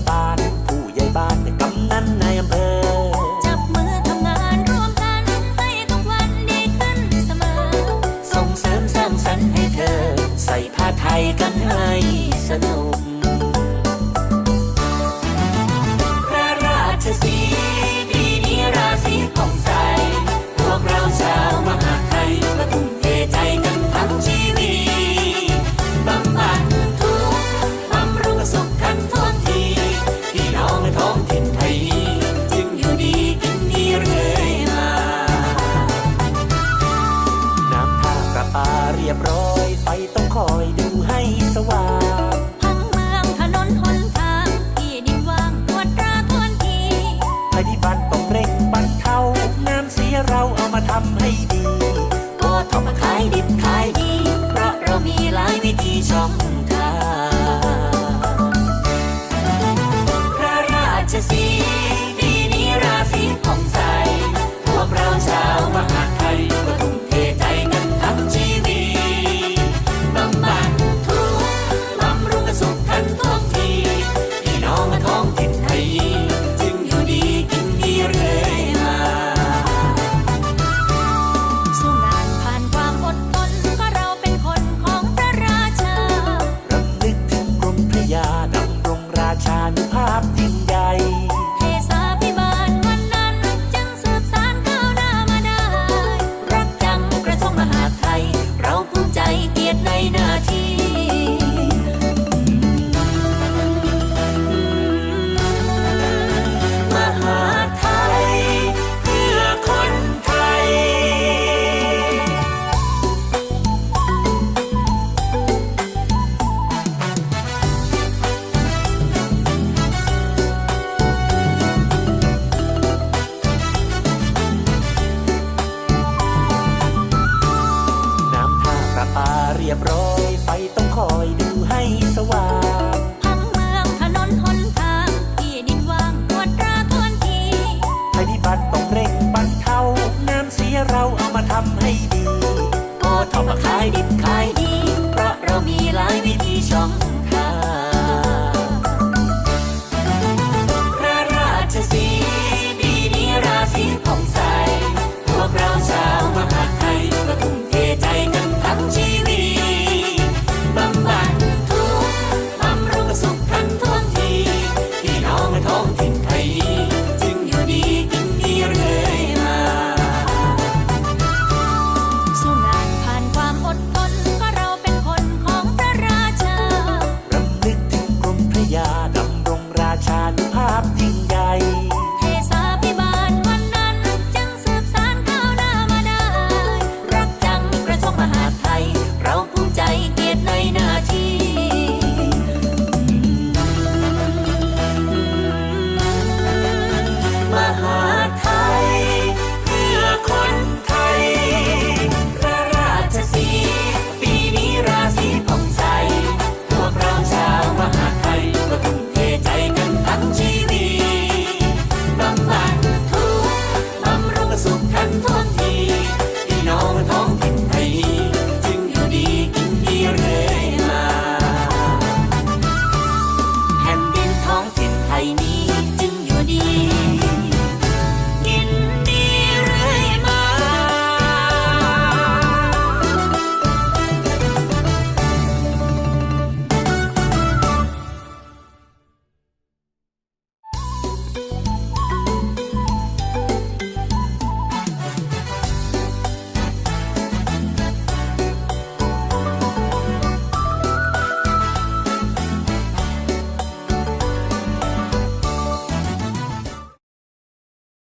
Bye. คอยดูให้สว่างพังเมืองถนนหนทางที่ดินว่างปวดร้าวทนทีภัยพิบัติต้องเร่งบรรเทาน้ำเสียเราเอามาทำให้ดีก็ทำมาขายดิบขายดี เพราะเรามีหลายวิธีช่อง